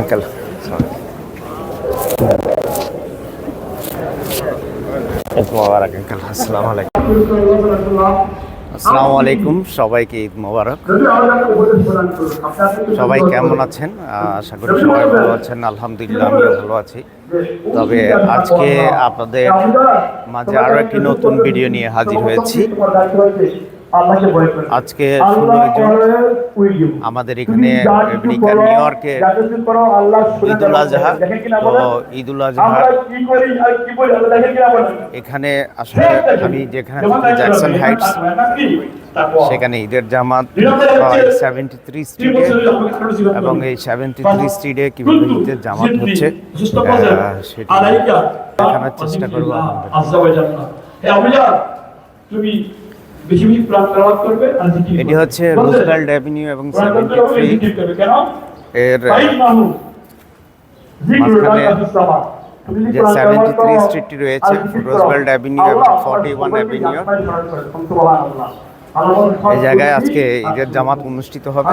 Uncle. Eid মোবারক আলাইকুম। সবাইকে ঈদ মোবারক। সবাই কেমন আছেন? আশা করি সবাই ভালো আছেন। আলহামদুলিল্লাহ, আমিও ভালো আছি। তবে আজকে আপনাদের মাঝে আরও একটি নতুন ভিডিও নিয়ে হাজির হয়েছি। আজকে জুন আমাদের এখানে আমেরিকার নিউ ইয়র্কে ঈদুল আজহা তো ঈদুল আজহা। এখানে আসলে আমি যেখানে জ্যাকসন হাইটস সেখানে ঈদের জামাত সেভেন্টি থ্রি স্ট্রিটে এবং এই সেভেন্টি থ্রি স্ট্রিটে কীভাবে ঈদের জামাত হচ্ছে সেটি দেখানোর চেষ্টা করব তুমি বেশি বেশি প্রাণ তেলাওয়াত করবে আর জিকির এটি হচ্ছে রোজগার্ড অ্যাভিনিউ এবং প্রাণ সেভেন্টি থ্রি জিকির করবে। কেন? এর মাঝখানে যে 73 করো, স্ট্রিটটি রয়েছে, রোজভেল্ট অ্যাভিনিউ এবং 41 সবাইকে অ্যাভিনিউ। এই জায়গায় আজকে ঈদের জামাত অনুষ্ঠিত হবে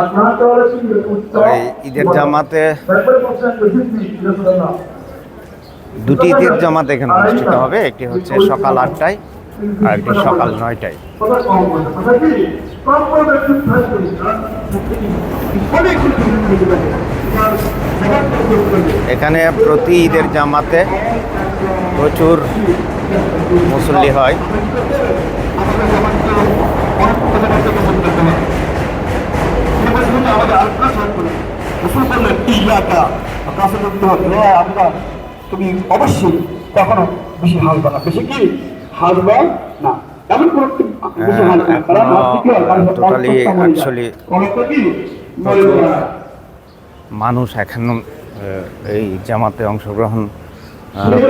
ঈদের জামাতে। দুটি ঈদের জামাত এখানে অনুষ্ঠিত হবে একটি হচ্ছে সকাল আটটায় আর সকাল নয়টায়। এখানে প্রতি ঈদের জামাতে প্রচুর মুসল্লি হয়। তুমি অবশ্যই কখনো বেশি হাসবে না বেশি কি? হাসবে না। কি হয়? মানুষ এখন এই জামাতে অংশগ্রহণ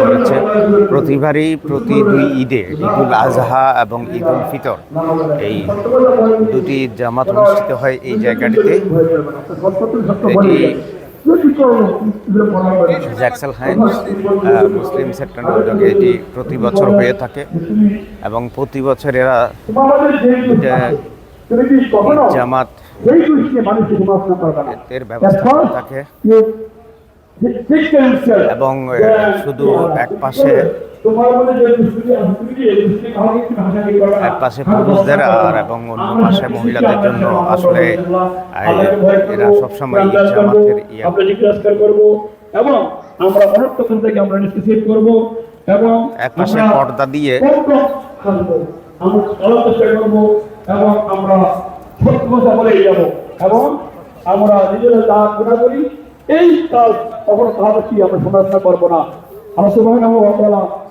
করেছে। প্রতিবারই প্রতি দুই ঈদে ঈদুল আজহা এবং ঈদুল ফিতর এই দুটি ঈদ জামাত অনুষ্ঠিত হয় এই জায়গাটিতে। এটি জ্যাকসেল হাইন্স মুসলিম সেক্টর উদ্যোগে এটি প্রতি বছর হয়ে থাকে এবং প্রতি বছর এরা জামাত এর ব্যবস্থা থাকে এবং শুধু এক পাশে এক পাশে পুরুষদের আর এবং অন্য পাশে মহিলাদের জন্য আসলে এরা সবসময় জামাতের ইয়ে আমরা এবং আমরা অনর্থকন থেকে আমরা নিশ্চিত করব এবং এক পাশে আমরা পর্দা দিয়ে। আমরা চলার চেষ্টা করব এবং আমরা সত্য কথা বলেই যাব এবং আমরা নিজেরা যা গুণা করি এই কাজ কখনো তাহলে কি আমরা সমালোচনা করব না আমরা আমাদের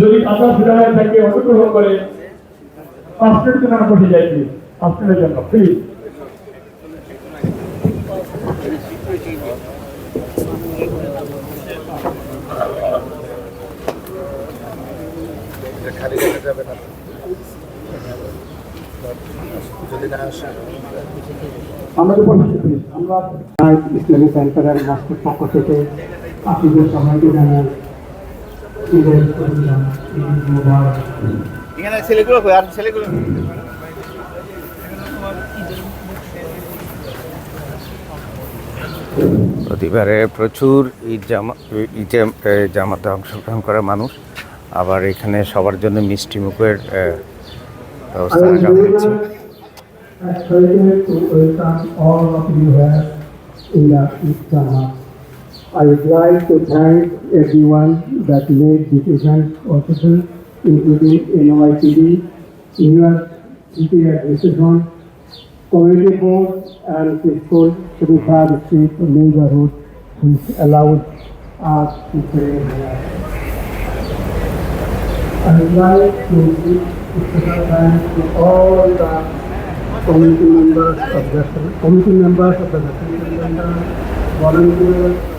যদি আপনার সুবিধা থাকে অনুগ্রহ করে, পাঁচ মিনিট জন্য আমরা বসে যাই প্লিজ পাঁচ মিনিটের জন্য প্লিজ আমরা ইসলামী সেন্টারের রাষ্ট্রের পক্ষ থেকে আপনাদের সবাইকে জানাই ঈদের শুভেচ্ছা, ঈদ মুবারক। এখানে ছেলেগুলো আর ছেলেগুলো? প্রতিবারে প্রচুর ঈদ জামা ঈদে জামাতে অংশগ্রহণ করে মানুষ। আবার এখানে সবার জন্য মিষ্টি মুখের ব্যবস্থা রাখা হয়েছে. I would like to thank everyone that made this event possible, including NYPD, New York City Administration, community board, and peaceful Srifad Street neighborhood, which allowed us to here. I would like to give special thanks to all the committee members of the committee members of the volunteers,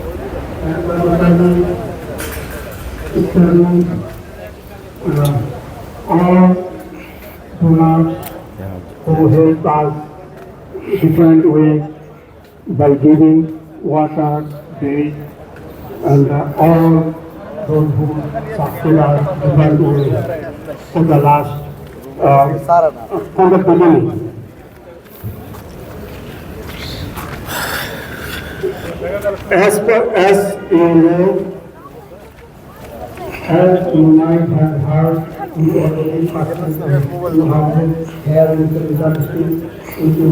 uh, all donors who help us different ways by giving water, bread, and uh, all those who sustain us different ways for the last uh, from the beginning. As per, as you know, as you might have heard, we already participated in houses here in the industry into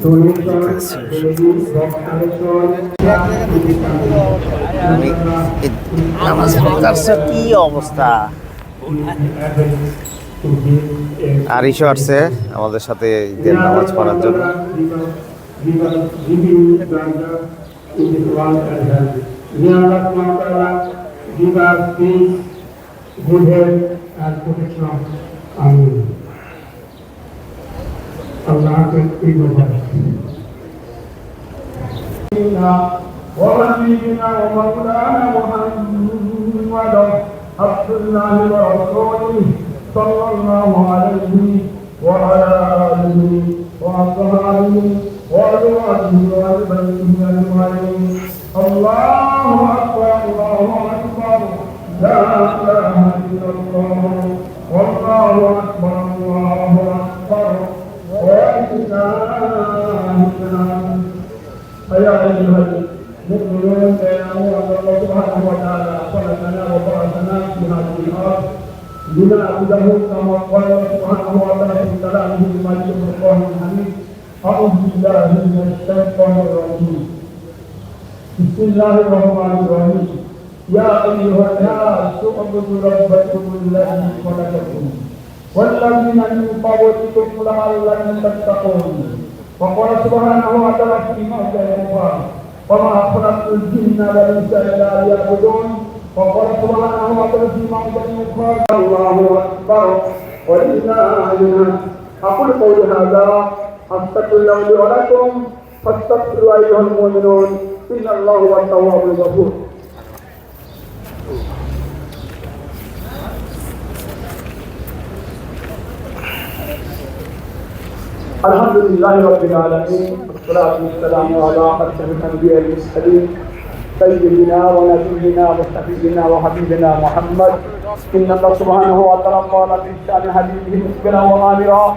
donation, baby, vaccination. আমি এই নামাজ কি অবস্থা আসছে আমাদের সাথে ঈদের নামাজ পড়ার জন্য Give us peace, good health and protection. Amen. Allah will be with us. ونبينا ومولانا محمد عبد الله ورسوله صلى الله عليه وعلى اله واصحابه وازواجه وبيته اجمعين الله اكبر الله اكبر لا اله الا الله والله اكبر الله اكبر ولله الحمد فيا أيها المؤمنون يعلمون أن الله سبحانه وتعالى خلقنا وبعثنا في هذه الأرض لنعبده كما قال سبحانه وتعالى في كلامه المجيد القرآن الحميد أعوذ بالله من الشيطان الرجيم بسم الله الرحمن الرحيم يا أيها الناس اعبدوا ربكم الذي خلقكم والذين من قبلكم لعلكم تتقون وقال سبحانه وتعالى في موضع أخرى وما خلقت الجن والإنس إلا ليعبدون وقال سبحانه وتعالى في موضع أخرى الله أكبر ولله الحمد أقول قولي هذا أستغفر الله لي ولكم فاستغفروا أيها المؤمنون إن الله هو التواب الغفور. الحمد لله رب العالمين والصلاة والسلام على أشرف الأنبياء المرسلين سيدنا ونبينا وشفيعنا وحبيبنا محمد. إن الله سبحانه وتعالى قال في شأن حبيبه مسكنا وآمرا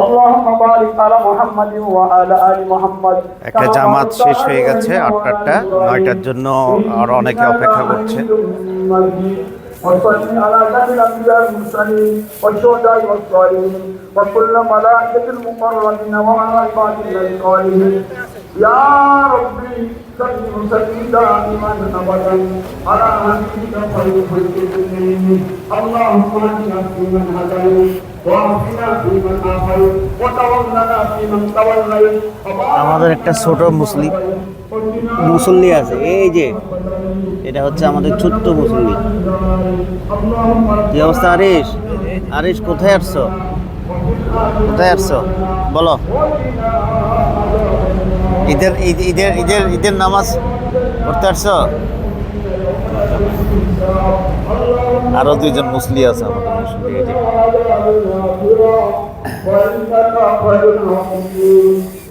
اللهم بارك على محمد وعلى ال محمد একটা জামাত শেষ হয়ে গেছে আটটারটা নয়টার জন্য আরো অনেকে অপেক্ষা করছে وصل على جميع الانبياء المرسلين والشهداء والصالحين وكل ملائكه المقربين وعلى عباد الله الصالحين يا ربي صل وسلم دائما ابدا على حبيبك خير خلق الله اللهم اهدنا فيمن هديت وعافنا فيمن عافيت وتولنا فيمن توليت আমাদের একটা ছোট মুসলিম মুসল্লি আছে এই যে এটা হচ্ছে আমাদের ছোট্ট মুসল্লি কি অবস্থা আরিস আরিস কোথায় আসছো কোথায় আসছো বলো ঈদের ঈদ- ঈদের ঈদের ঈদের নামাজ পড়তে আসছো আরো দুইজন মুসলি আছে আমাদের মুসলি এই যে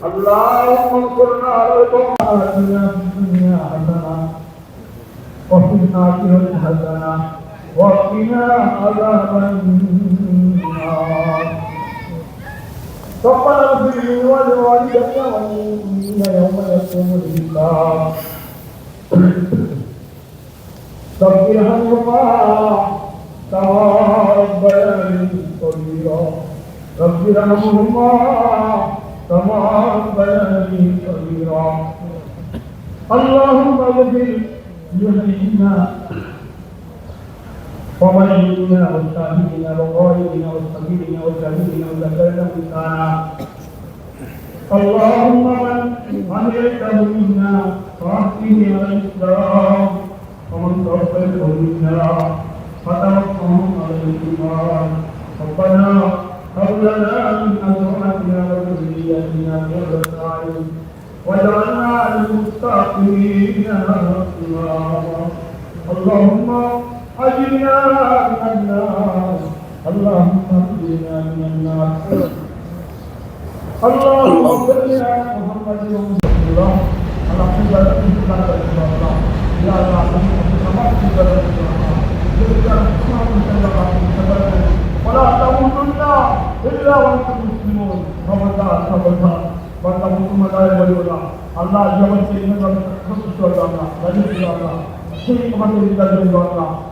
اللهم ربنا اغفر لي ولوالدي والمؤمنين يوم يقوم الحساب رب ارحمهما كما ربياني صغيرا رب ارحمهما كما ربياني صغيرا اللهم اغفر لحينا وولينا والشاهدين وغائبنا والصغيرين والكبيرين والذكرين والأنثى اللهم من عليته منا فاهده على الاسلام ومن توفيته منا فتوفه على الايمان ربنا هب لنا من ازواجنا وذرياتنا قرة اعين واجعلنا للمتقين اماما اللهم أجرنا من النار اللهم أجرنا من النار اللهم صل على محمد رسول الله اللهم صل على محمد رسول الله يا الله اللهم صل على محمد ولا تموتن الا وانتم مسلمون فمتى فمتى وتموتن لا يبلغنا الله يوم الدين من رسول الله رجل الله شيخ من الله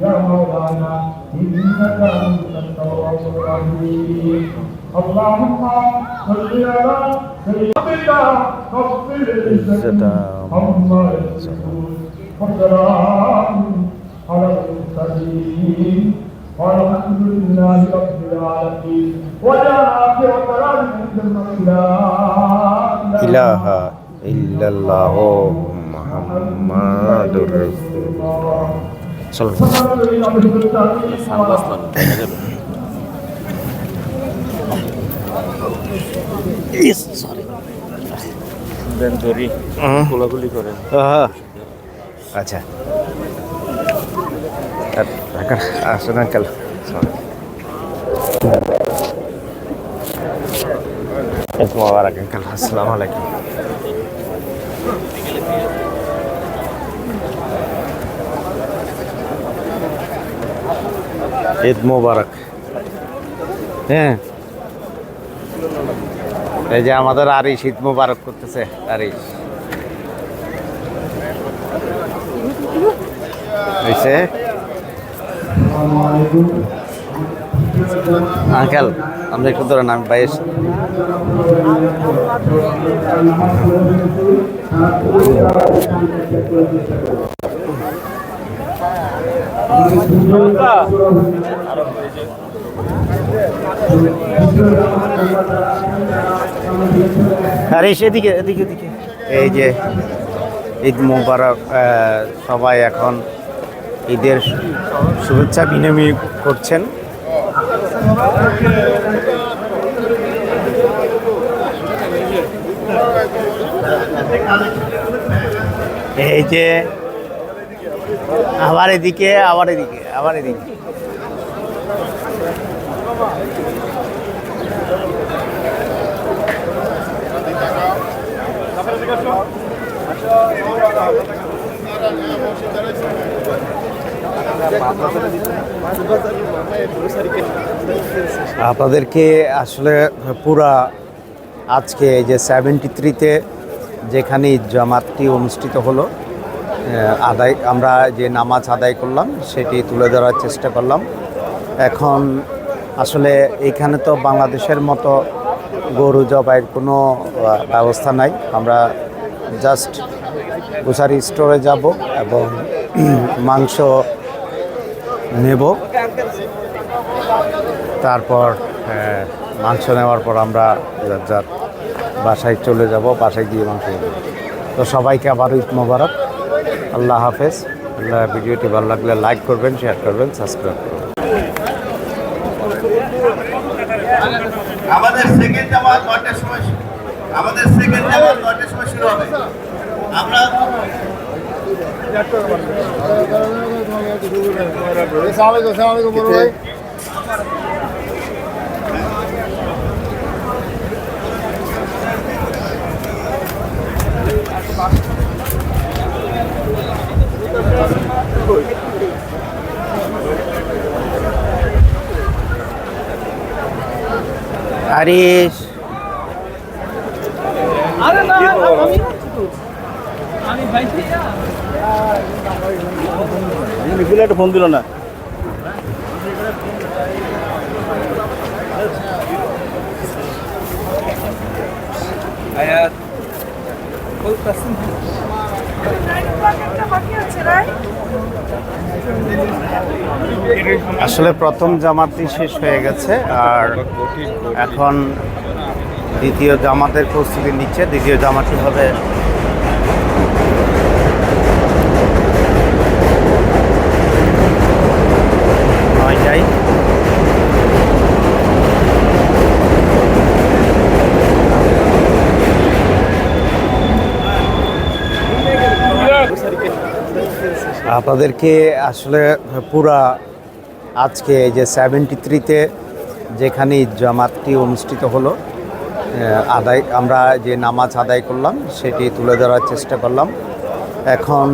يا مولانا إنك أنت التواب الرحيم. اللهم صل على سيدنا رب العزة اللهم يصفون على المرسلين. والحمد لله رب العالمين. ولا آخر كلام لا إله إلا الله محمد رسول الله. হুম। গোলাগুলি আচ্ছা। আর ঢাকা আসুন আঙ্কেল আসসালামু আলাইকুম। ঈদ মোবারক। হ্যাঁ। এই যে আমাদের আরিশ ঈদ মোবারক করতেছে, আরিশ। হয়েছে আঙ্কেল, আপনি একটু ধরেন, আমি বাইশ আরে এদিকে এদিকে এই যে ঈদ মুবারক সবাই এখন ঈদের শুভেচ্ছা বিনিময় করছেন। এই যে আবার এদিকে আবার এদিকে আবার এদিকে। আপনাদেরকে আসলে পুরা আজকে এই যে সেভেন্টি থ্রিতে যেখানে জামাতটি অনুষ্ঠিত হলো আদায়, আমরা যে নামাজ আদায় করলাম, সেটি তুলে ধরার চেষ্টা করলাম। এখন আসলে এখানে তো বাংলাদেশের মতো গরু জবাইয়ের কোনো ব্যবস্থা নাই। আমরা জাস্ট গ্রোসারি স্টোরে যাব এবং মাংস নেব। তারপর মাংস নেওয়ার পর আমরা যার যার বাসায় চলে যাব, বাসায় গিয়ে মাংস নেব। তো সবাইকে আবার ঈদ মোবারক। আল্লাহ হাফেজ। আল্লাহ ভিডিওটি ভালো লাগলে লাইক করবেন শেয়ার করবেন সাবস্ক্রাইব করবেন। আমাদের সেকেন্ড জামাত নয়টার সময় আমাদের সেকেন্ড জামাত নয়টার সময় শুরু হবে। আমরা আসসালামু আলাইকুম। আসসালামু আলাইকুম। বড় ভাই। আরিশ। আরে না আমি আমি ভাই নিখিল একটা ফোন দিল না। আয়াত বলতাছি আসলে প্রথম জামাতই শেষ হয়ে গেছে, আর এখন দ্বিতীয় জামাতের প্রস্তুতি নিচ্ছে। দ্বিতীয় জামাতটি হবে নয়টায় আপনাদেরকে আসলে পুরা আজকে যে সেভেন্টি থ্রিতে যেখানে জামাতটি অনুষ্ঠিত হলো আদায়, আমরা যে নামাজ আদায় করলাম সেটি তুলে ধরার চেষ্টা করলাম। এখন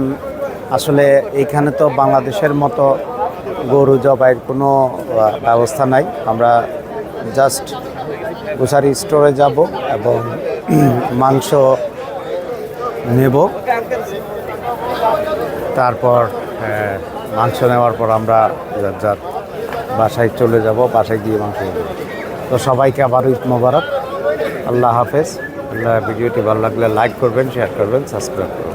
আসলে এখানে তো বাংলাদেশের মতো গরু জবাইয়ের কোনো ব্যবস্থা নাই। আমরা জাস্ট গ্রোসারি স্টোরে যাব এবং মাংস নেব। তারপর আহ, মাংস নেওয়ার পর আমরা যার বাসায় চলে যাব বাসায় গিয়ে মাংস তো সবাইকে আবার ঈদ মোবারক। আল্লাহ হাফেজ। ভিডিওটি ভালো লাগলে লাইক করবেন শেয়ার করবেন সাবস্ক্রাইব করবেন।